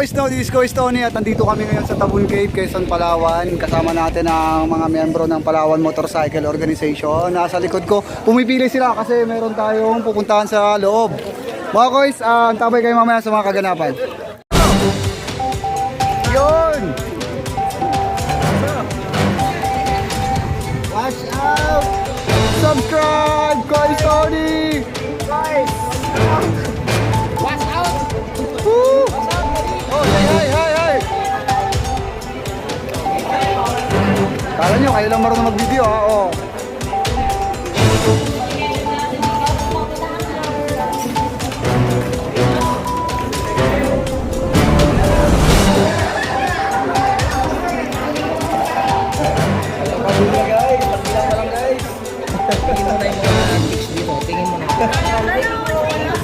No, this is Kois Tony at nandito kami ngayon sa Tabun Cave, Quezon, Palawan. Kasama natin ang mga miyembro ng Palawan Motorcycle Organization. Nasa likod ko, pumipili sila kasi meron tayong pupuntahan sa loob. Mga Kois, uh, tabay kayo mamaya sa mga kaganapan. Yun! Watch out! Subscribe! Kois Tony! Kayo lang marunong mag-video ha, oh. Tingin mo na yung mga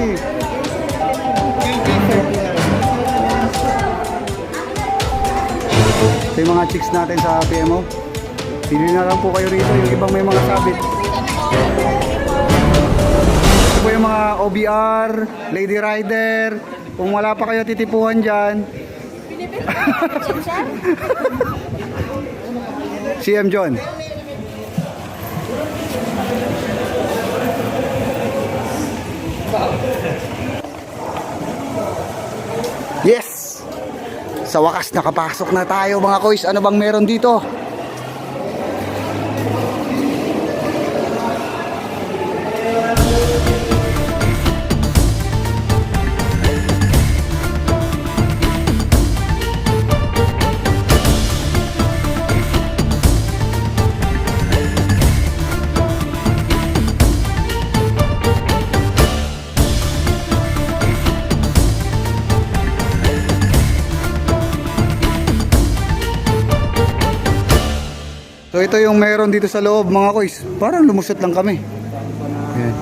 chicks Ito yung mga chicks natin sa PMO. Pili na lang po kayo rito, yung ibang may mga sabit. Ito po yung mga OBR, Lady Rider. Kung wala pa kayo titipuhan dyan. CM John. Yes! Sa wakas nakapasok na tayo mga kois. Ano bang meron dito? So ito yung meron dito sa loob mga kois. Parang lumusot lang kami. Ayan.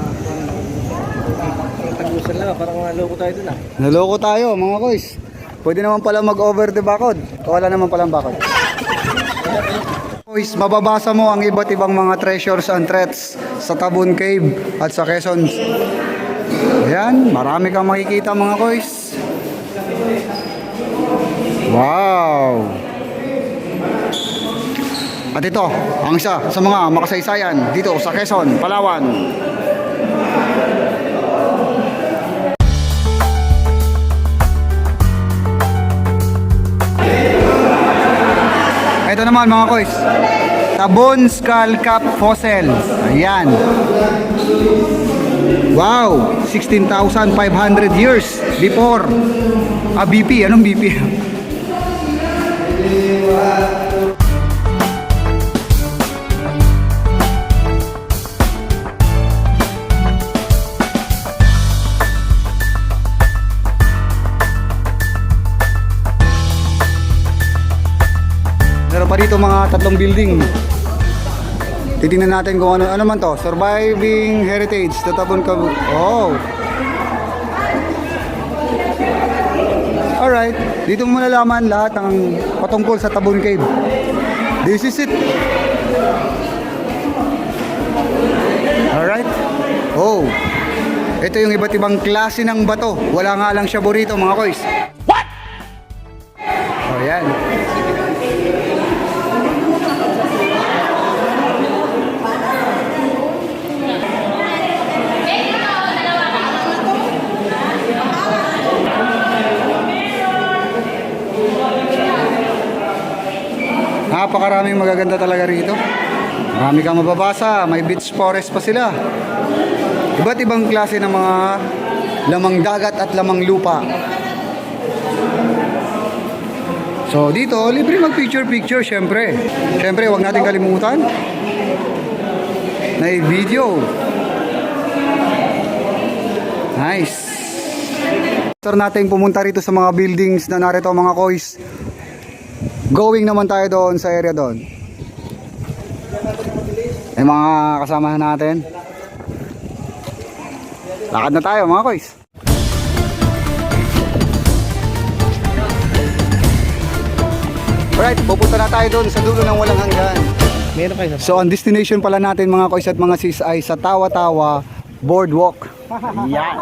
Tagusan lang. Parang naloko tayo dun ah. Naloko tayo mga kois. Pwede naman pala mag-over the bakod. O wala naman palang bakod. Kois, mababasa mo ang iba't ibang mga treasures and threats sa Tabun Cave at sa Quezon. Ayan, marami kang makikita mga kois. Wow! At ito, ang isa sa mga makasaysayan dito sa Quezon, Palawan. Ito naman mga kois. Tabon Skull Cap Fossil. Ayan. Wow! 16,500 years before. Ah, BP. Anong BP? Dito mga tatlong building. Titingnan natin kung ano ano man to. Surviving Heritage, Tatabon ka. Oh. Alright, dito mo malalaman lahat ng patungkol sa Tabon Cave. This is it. Alright. Oh. Ito yung iba't ibang klase ng bato. Wala nga lang siya burrito mga kois. What? Oh, yan. Napakaraming magaganda talaga rito. Marami kang mababasa, may beach forest pa sila. Iba't ibang klase ng mga lamang dagat at lamang lupa. So dito, libre mag picture picture syempre. Syempre, wag natin kalimutan na i-video. Nice. After natin pumunta rito sa mga buildings na narito mga kois, going naman tayo doon sa area doon. May mga kasamahan natin. Lakad na tayo mga kois. Alright, pupunta na tayo doon sa dulo ng walang hanggan. So ang destination pala natin mga kois at mga sis ay sa Tawa-Tawa Boardwalk. Yan.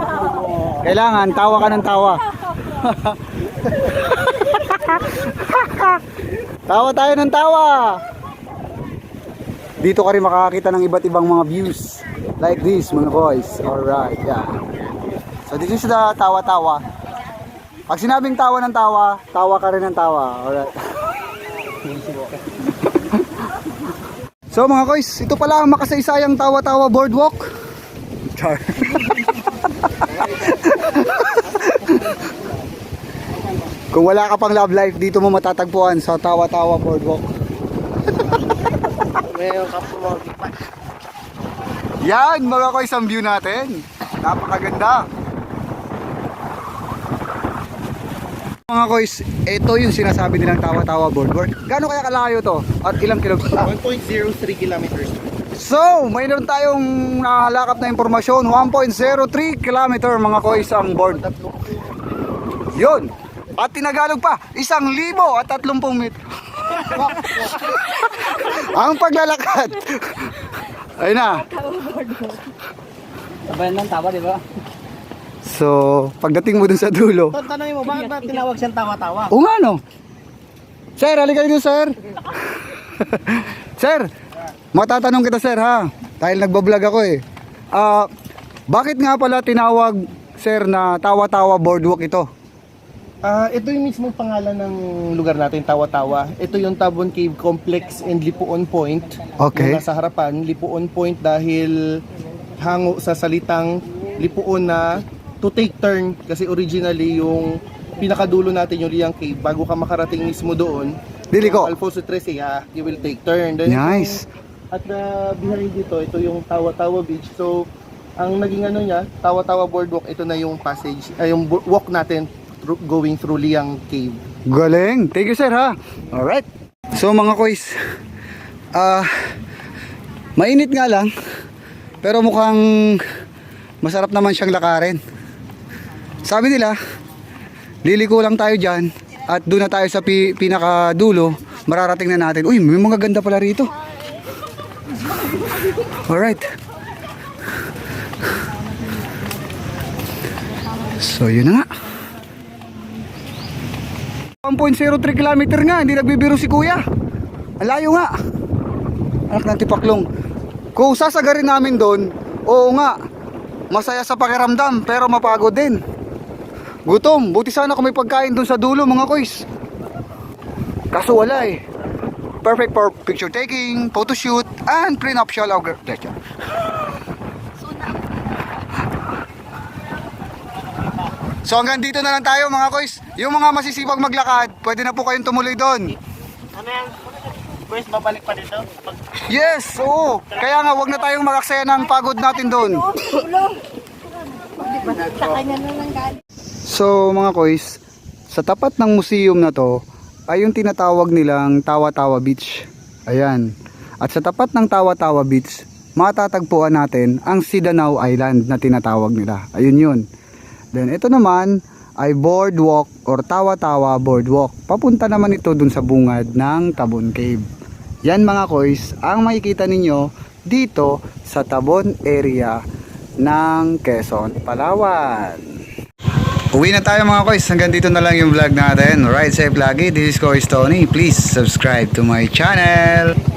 Kailangan tawa ka ng tawa. tawa tayo ng tawa. Dito ka rin makakakita ng iba't ibang mga views like this mga boys. Alright, yeah. So this is the tawa-tawa. Pag sinabing tawa ng tawa, tawa ka rin ng tawa. Alright. So mga kois, ito pala ang makasaysayang tawa-tawa boardwalk. Char. Kung wala ka pang love life, dito mo matatagpuan sa tawa-tawa boardwalk. Meron ka po Yan mga kois ang view natin. Napakaganda. Mga kois, ito yung sinasabi nilang tawa-tawa boardwalk. Gaano kaya kalayo to? At ilang kilometro? 1.03 kilometers. So, mayroon tayong nakalakap na impormasyon. 1.03 kilometer mga kois ang board. Yun. At tinagalog pa, isang libo at tatlumpung metro. ang paglalakad. Ayun na. Sabayan ng tawa, di ba? So, pagdating mo dun sa dulo. Ton, tanongin mo, bakit ba tinawag siyang tawa-tawa? O nga no. Sir, halika dito sir. sir, matatanong kita sir ha. Dahil nagbablog ako eh. Ah, bakit nga pala tinawag sir na tawa-tawa boardwalk ito? Ah, ito yung mismong pangalan ng lugar natin, Tawa-Tawa. Ito yung Tabon Cave Complex and Lipuon Point. Okay. Yung nasa harapan, Lipuon Point dahil hango sa salitang Lipuon na to take turn kasi originally yung pinakadulo natin yung Liang Cave bago ka makarating mismo doon. Dili ko. Alfonso Trece, yeah, you will take turn. Then Nice. At uh, behind dito, ito yung Tawa-Tawa Beach. So, ang naging ano niya, Tawa-Tawa Boardwalk, ito na yung passage, ay yung bu- walk natin going through Liang Cave. Galing. Thank you sir ha. Alright. So mga kois, ah, mainit nga lang, pero mukhang masarap naman siyang lakarin. Sabi nila, liliko lang tayo dyan at doon na tayo sa pi- pinakadulo, mararating na natin. Uy, may mga ganda pala rito. Alright. So yun na nga. 1.03 kilometer nga, hindi nagbibiro si kuya. Ang layo nga. Anak ng tipaklong. Kung sasagarin namin doon, oo nga, masaya sa pakiramdam, pero mapagod din. Gutom, buti sana kung may pagkain doon sa dulo mga kois. Kaso wala eh. Perfect for picture taking, photo shoot, and prenuptial organization. So hanggang dito na lang tayo mga kois. Yung mga masisipag maglakad, pwede na po kayong tumuloy doon. Ano yan? Boys, babalik pa dito? Pag Yes, oo. Kaya nga, wag na tayong makaksaya ng pagod natin doon. So mga kois, sa tapat ng museum na to, ay yung tinatawag nilang Tawa-Tawa Beach. Ayan. At sa tapat ng Tawa-Tawa Beach, matatagpuan natin ang Sidanao Island na tinatawag nila. Ayun yun. Then ito naman ay boardwalk or Tawa-Tawa Boardwalk. Papunta naman ito dun sa bungad ng Tabon Cave. Yan mga kois, ang makikita ninyo dito sa Tabon area ng Quezon, Palawan. Uwi na tayo mga kois. Hanggang dito na lang yung vlog natin. Ride safe lagi. This is Kois Tony. Please subscribe to my channel.